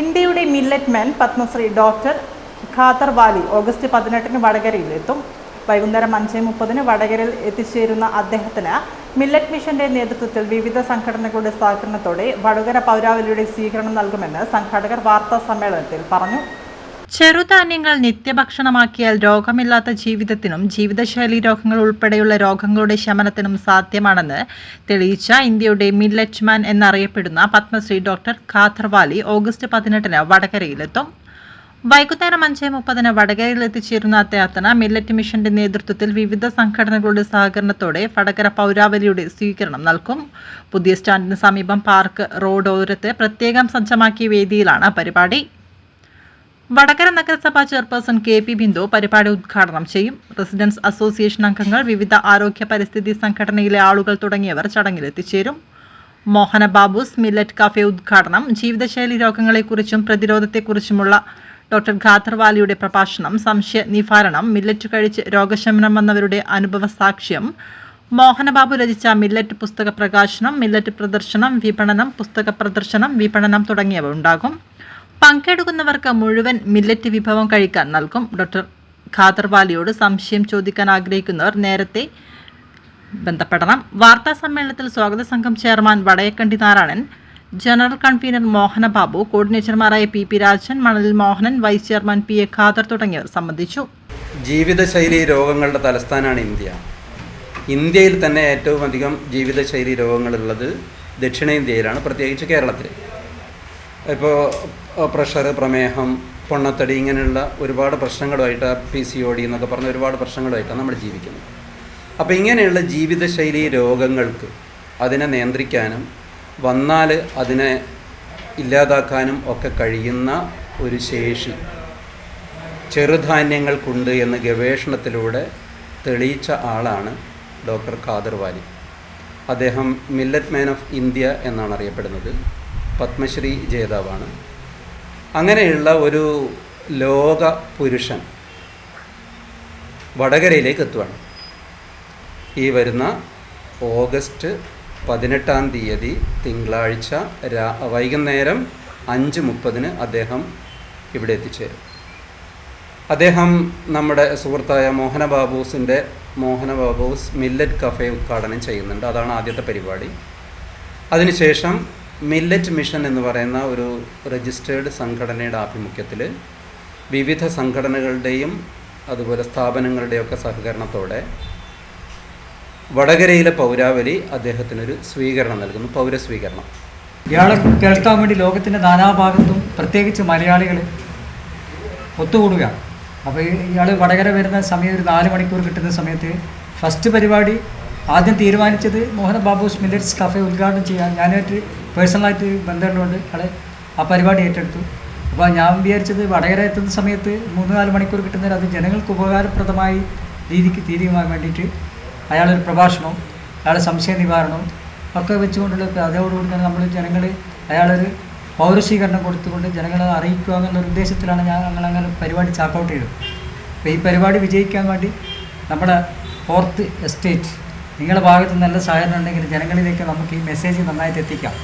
ഇന്ത്യയുടെ millet man Padmashri doctor Khadar Vali August പതിനെട്ടിന് വടകരയിലെത്തും. വൈകുന്നേരം അഞ്ച് മുപ്പതിന് വടകരയിൽ എത്തിച്ചേരുന്ന അദ്ദേഹത്തിന് മില്ലറ്റ് മിഷന്റെ നേതൃത്വത്തിൽ വിവിധ സംഘടനകളുടെ സഹകരണത്തോടെ വടകര പൗരാവലിയുടെ സ്വീകരണം നൽകുമെന്ന് സംഘാടകർ വാർത്താ സമ്മേളനത്തിൽ പറഞ്ഞു. ചെറുധാന്യങ്ങൾ നിത്യഭക്ഷണമാക്കിയാൽ രോഗമില്ലാത്ത ജീവിതത്തിനും ജീവിതശൈലി രോഗങ്ങൾ ഉൾപ്പെടെയുള്ള രോഗങ്ങളുടെ ശമനത്തിനും സാധ്യമാണെന്ന് തെളിയിച്ച ഇന്ത്യയുടെ മില്ലറ്റ് മാൻ എന്നറിയപ്പെടുന്ന പത്മശ്രീ ഡോക്ടർ ഖാദർവാലി ഓഗസ്റ്റ് പതിനെട്ടിന് വടകരയിലെത്തും. വൈകുന്നേരം അഞ്ച് മുപ്പതിന് വടകരയിൽ എത്തിച്ചേരുന്ന അദ്ദേഹത്തിന് മില്ലറ്റ് മിഷന്റെ നേതൃത്വത്തിൽ വിവിധ സംഘടനകളുടെ സഹകരണത്തോടെ വടകര പൗരാവലിയുടെ സ്വീകരണം നൽകും. പുതിയ സ്റ്റാൻഡിന് സമീപം പാർക്ക് റോഡ് ഓരത്ത് പ്രത്യേകം സജ്ജമാക്കിയ വേദിയിലാണ് പരിപാടി. വടകര നഗരസഭാ ചെയർപേഴ്സൺ കെ പി ബിന്ദു പരിപാടി ഉദ്ഘാടനം ചെയ്യും. റെസിഡൻസ് അസോസിയേഷൻ അംഗങ്ങൾ വിവിധ ആരോഗ്യ പരിസ്ഥിതി സംഘടനയിലെ ആളുകൾ തുടങ്ങിയവർ ചടങ്ങിൽ എത്തിച്ചേരും മോഹന ബാബുസ് മില്ലറ്റ് കഫേ ഉദ്ഘാടനം. ജീവിതശൈലി രോഗങ്ങളെക്കുറിച്ചും പ്രതിരോധത്തെക്കുറിച്ചുമുള്ള ഡോക്ടർ ഖാദർവാലിയുടെ പ്രഭാഷണം. സംശയ നിവാരണം. മില്ലറ്റ് കഴിച്ച് രോഗശമനം വന്നവരുടെ അനുഭവ സാക്ഷ്യം. മോഹനബാബു രചിച്ച മില്ലറ്റ് പുസ്തക പ്രകാശനം മില്ലറ്റ് പ്രദർശനം വിപണനം പുസ്തക പ്രദർശനം വിപണനം തുടങ്ങിയവ ഉണ്ടാകും. പങ്കെടുക്കുന്നവർക്ക് മുഴുവൻ മില്ലറ്റ് വിഭവം കഴിക്കാൻ നൽകും. ഡോക്ടർ ഖാദർവാലിയോട് സംശയം ചോദിക്കാൻ ആഗ്രഹിക്കുന്നവർ നേരത്തെ ബന്ധപ്പെടണം. വാർത്താ സമ്മേളനത്തിൽ സ്വാഗത സംഘം chairman Vadayakkandi Narayanan general convener Mohana Babu കോർഡിനേറ്റർമാരായ P P Rajan Manalil Mohanan vice chairman P A Khadar തുടങ്ങിയവർ സംബന്ധിച്ചു. ജീവിതശൈലി രോഗങ്ങളുടെ തലസ്ഥാനമാണ് ഇന്ത്യ. ഇന്ത്യയിൽ തന്നെ ഏറ്റവും അധികം ജീവിതശൈലി രോഗങ്ങളുള്ളത് ദക്ഷിണേന്ത്യയിലാണ് പ്രത്യേകിച്ച് കേരളത്തിൽ ഇപ്പോൾ പ്രഷർ പ്രമേഹം പൊണ്ണത്തടി ഇങ്ങനെയുള്ള ഒരുപാട് പ്രശ്നങ്ങളുമായിട്ട് പി സി ഒ ഡി എന്നൊക്കെ പറഞ്ഞ ഒരുപാട് പ്രശ്നങ്ങളുമായിട്ടാണ് നമ്മൾ ജീവിക്കുന്നത്. അപ്പോൾ ഇങ്ങനെയുള്ള ജീവിതശൈലി രോഗങ്ങൾക്ക് അതിനെ നിയന്ത്രിക്കാനും വന്നാൽ അതിനെ ഇല്ലാതാക്കാനും ഒക്കെ കഴിയുന്ന ഒരു ശേഷി ചെറുധാന്യങ്ങൾക്കുണ്ട് എന്ന് ഗവേഷണത്തിലൂടെ തെളിയിച്ച ആളാണ് ഡോക്ടർ ഖാദർ വാലി. അദ്ദേഹം മില്ലറ്റ് മാൻ ഓഫ് ഇന്ത്യ എന്നാണ് അറിയപ്പെടുന്നത്. പത്മശ്രീ ജേതാവാണ്. അങ്ങനെയുള്ള ഒരു ലോക പുരുഷൻ വടകരയിലേക്ക് എത്തുവാണ്. ഈ വരുന്ന ഓഗസ്റ്റ് പതിനെട്ടാം തീയതി തിങ്കളാഴ്ച രാ വൈകുന്നേരം അഞ്ച് മുപ്പതിന് അദ്ദേഹം ഇവിടെ എത്തിച്ചേരും. അദ്ദേഹം നമ്മുടെ സുഹൃത്തായ മോഹന ബാബൂസിന്റെ മോഹന ബാബൂസ് മില്ലറ്റ് കഫേ ഉദ്ഘാടനം ചെയ്യുന്നുണ്ട്. അതാണ് ആദ്യത്തെ പരിപാടി. അതിനുശേഷം മില്ലറ്റ് മിഷൻ എന്ന് പറയുന്ന ഒരു രജിസ്റ്റേർഡ് സംഘടനയുടെ ആഭിമുഖ്യത്തിൽ വിവിധ സംഘടനകളുടെയും അതുപോലെ സ്ഥാപനങ്ങളുടെയൊക്കെ സഹകരണത്തോടെ വടകരയിലെ പൗരാവലി അദ്ദേഹത്തിനൊരു സ്വീകരണം നൽകുന്നു പൗരസ്വീകരണം ഇയാളെ കേൾക്കാൻ വേണ്ടി ലോകത്തിന്റെ നാനാഭാഗത്തും പ്രത്യേകിച്ച് മലയാളികൾ ഒത്തുകൂടുക അപ്പോൾ ഇയാൾ വടകര വരുന്ന സമയം ഒരു നാല് മണിക്കൂർ കിട്ടുന്ന സമയത്ത് ഫസ്റ്റ് പരിപാടി ആദ്യം തീരുമാനിച്ചത് മോഹന ബാബൂസ് മില്ലറ്റ്സ് കഫേ ഉദ്ഘാടനം ചെയ്യാൻ ഞാനായിട്ട് പേഴ്സണലായിട്ട് ബന്ധമുള്ളതുകൊണ്ട് ആളെ ആ പരിപാടി ഏറ്റെടുത്തു. അപ്പോൾ ഞാൻ വിചാരിച്ചത് വടകര എത്തുന്ന സമയത്ത് മൂന്ന് നാല് മണിക്കൂർ കിട്ടുന്നതിൽ അത് ജനങ്ങൾക്ക് ഉപകാരപ്രദമായി രീതിക്ക് തീരുമാൻ വേണ്ടിയിട്ട് അയാളൊരു പ്രഭാഷണവും അയാളെ സംശയ നിവാരണവും ഒക്കെ വെച്ചുകൊണ്ടുള്ള അതോടുകൂടി തന്നെ നമ്മൾ ജനങ്ങൾ അയാളൊരു പൗരസ്വീകരണം കൊടുത്തുകൊണ്ട് ജനങ്ങളെ അറിയിക്കുക എന്നുള്ള ഉദ്ദേശത്തിലാണ് ഞാൻ ഞങ്ങൾ അങ്ങനെ പരിപാടി ചാക്കൗട്ട് ചെയ്തത്. അപ്പോൾ ഈ പരിപാടി വിജയിക്കാൻ വേണ്ടി നമ്മുടെ ഫോർത്ത് എസ്റ്റേറ്റ് നിങ്ങളുടെ ഭാഗത്തുനിന്ന് നല്ല സഹകരണം ഉണ്ടെങ്കിൽ ജനങ്ങളിലേക്ക് നമുക്ക് ഈ മെസ്സേജ് നന്നായിട്ട് എത്തിക്കാം.